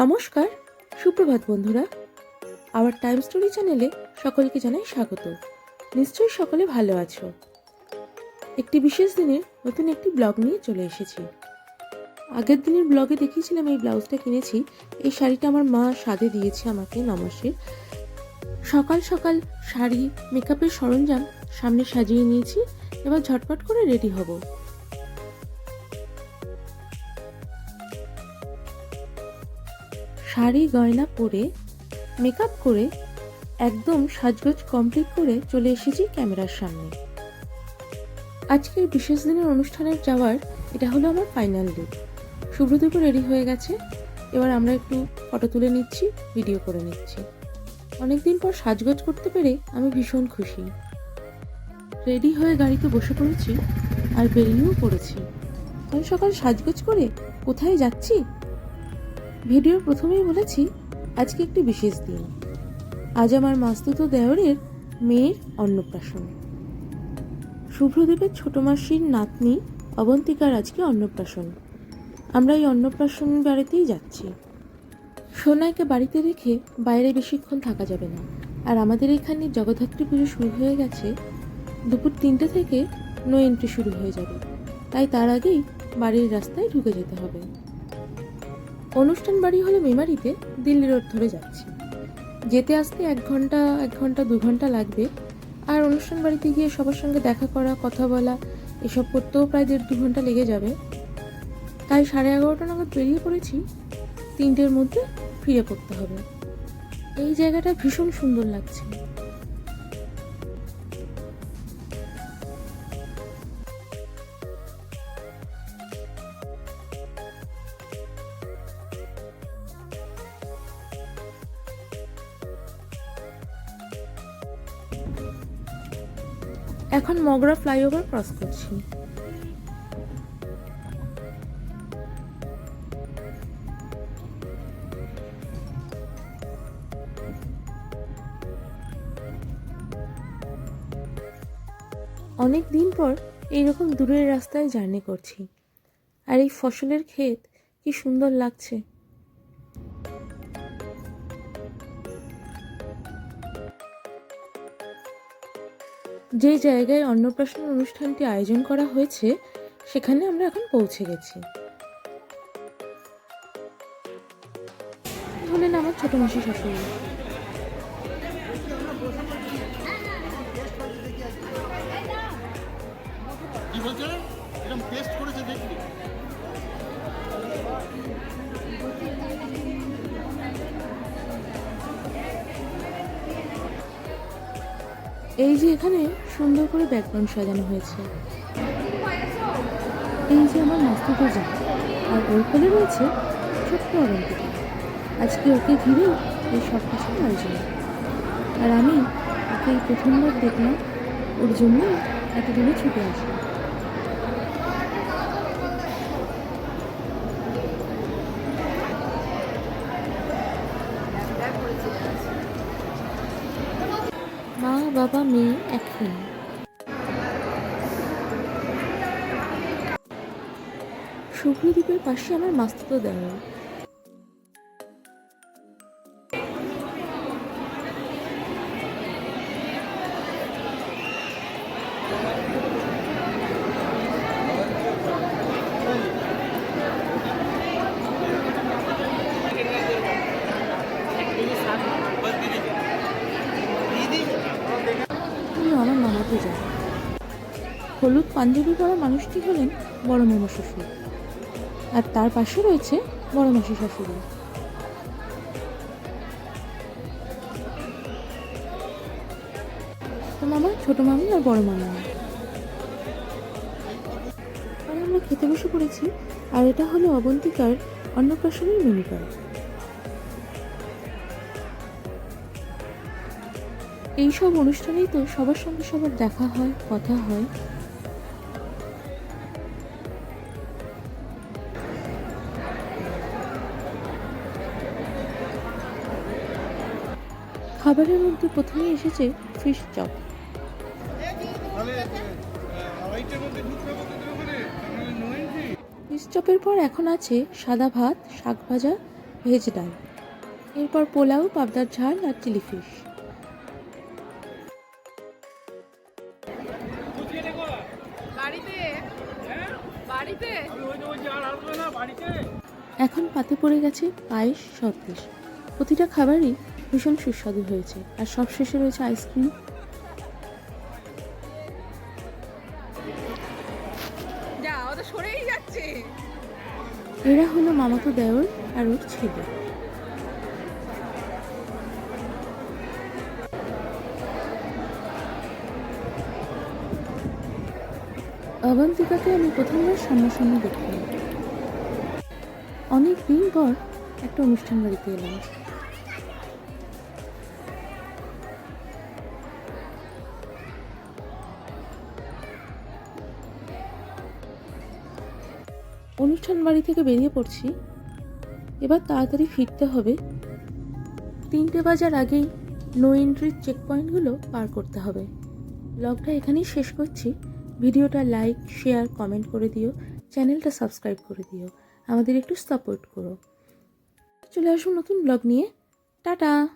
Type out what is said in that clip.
নমস্কার, সুপ্রভাত বন্ধুরা। আবার টাইম স্টোরি চ্যানেলে সকলকে জানাই স্বাগত। নিশ্চয়ই সকলে ভালো আছো। একটি বিশেষ দিনের নতুন একটি ব্লগ নিয়ে চলে এসেছি। আগের দিনের ব্লগে দেখিয়েছিলাম এই ব্লাউজটা কিনেছি। এই শাড়িটা আমার মা সাদে দিয়েছে আমাকে নমসের সকাল সকাল শাড়ি মেকআপের সরঞ্জাম সামনে সাজিয়ে নিয়েছি। এবার ঝটপট করে রেডি হব। শাড়ি গয়না পরে মেকআপ করে একদম সাজগোজ কমপ্লিট করে চলে এসেছি ক্যামেরার সামনে। আজকের বিশেষ দিনের অনুষ্ঠানের যাওয়ার এটা হলো আমার ফাইনাল লুক শুভ্রদীপও রেডি হয়ে গেছে। এবার আমরা একটু ফটো তুলে নিচ্ছি ভিডিও করে নিচ্ছি। অনেকদিন পর সাজগোজ করতে পেরে আমি ভীষণ খুশি। রেডি হয়ে গাড়িতে বসে পড়েছি আর বেরিয়েও পড়েছি। সকাল সকাল সাজগোজ করে কোথায় যাচ্ছি? ভিডিওর প্রথমেই বলেছি, আজকে একটি বিশেষ দিন। আজ আমার মাস্তুত দেওরের মেয়ের অন্নপ্রাশন। শুভ্রদীপের ছোট মাসির নাতনি অবন্তিকার আজকে অন্নপ্রাশন। আমরা এই অন্নপ্রাশন বাড়িতেই যাচ্ছি। সোনাইকে বাড়িতে রেখে বাইরে বেশিক্ষণ থাকা যাবে না। আর আমাদের এখানে জগদ্ধাত্রী পুজো শুরু হয়ে গেছে, দুপুর তিনটে থেকে নো এন্ট্রি শুরু হয়ে যাবে। তাই তার আগেই বাড়ির রাস্তায় ঢুকে যেতে হবে। অনুষ্ঠান বাড়ি হলো মেমারিতে দিল্লি রোড ধরে যাচ্ছি। যেতে আসতে এক ঘণ্টা এক ঘণ্টা, দু ঘণ্টা লাগবে। আর অনুষ্ঠান বাড়িতে গিয়ে সবার সঙ্গে দেখা করা, কথা বলা, এসব করতেও প্রায় দেড় দু ঘণ্টা লেগে যাবে। তাই সাড়ে এগারোটা নাগাদ বেরিয়ে পড়েছি। তিনটের মধ্যে ফিরে পড়তে হবে। এই জায়গাটা ভীষণ সুন্দর লাগছে। এখন মগরা ফ্লাইওভার ক্রস করছি। অনেক দিন পর এইরকম দূরের রাস্তায় জার্নি করছি। আর এই ফসলের ক্ষেত কি সুন্দর লাগছে। যে জায়গায় অন্নপ্রাশন অনুষ্ঠানটি আয়োজন করা হয়েছে, সেখানে আমরা এখন পৌঁছে গেছি। হলেন আমার ছোট মাসি শাশুড়ি। কি বলছে? এরকম টেস্ট করেছে এই যে এখানে সুন্দর করে ব্যাকগ্রাউন্ড সাজানো হয়েছে। এই যে আমার মাস্তুতো যা আর ওর ফলে রয়েছে ছোট্ট অরন্তিকা আজকে ওকে ঘিরেই এই সব কিছু আয়োজন। আর আমি ওকে প্রথমবার দেখলাম, ওর জন্য এত দূরে ছুটে আসি মা বাবা মেয়ে এখন শুভ্রদ্বীপের পাশে আমার মাস্তুতো দেওয়া। হলুদ পাঞ্জাবি পরা মানুষটি হলেন বড় মামা শ্বশুর। আর তার পাশে রয়েছে বড় মাসি শাশুড়ি মামা, ছোট মামি আর বড় মামা। আর আমরা খেতে বসে পড়েছি, আর এটা হলো অবন্তিকার অন্নপ্রাশনের মেনু কার্ড এইসব অনুষ্ঠানেই তো সবার সঙ্গে সবার দেখা হয়, কথা হয়। খাবারের মধ্যে প্রথমে এসেছে ফিশ চপ ফিশ চপের পর এখন আছে সাদা ভাত, শাক ভাজা ভেজ ডাল। এরপর পোলাও, পাবদার ঝাল আর চিলি ফিশ এখন পাতে পড়ে গেছে পায়েস সন্দেশ প্রতিটা খাবারই ভীষণ সুস্বাদু হয়েছে। আর সবশেষে রয়েছে আইসক্রিম। এরা হলো মামাতো দেওর আর ওর ছেলে। অবন্তিকাকে আমি প্রথমবার সামনাসামনি দেখলাম। অনেক দিন পর একটা অনুষ্ঠান বাড়িতে এলাম। অনুষ্ঠান বাড়ি থেকে বেরিয়ে পড়ছি। এবার তাড়াতাড়ি ফিরতে হবে। তিনটে বাজার আগেই নো এন্ট্রির চেক পয়েন্টগুলো পার করতে হবে। ব্লগটা এখানেই শেষ করছি। ভিডিওটা লাইক শেয়ার কমেন্ট করে দিও। চ্যানেলটা সাবস্ক্রাইব করে দিও। আমাদের একটু সাপোর্ট করো। চলে আসুন নতুন ব্লগ নিয়ে। টাটা!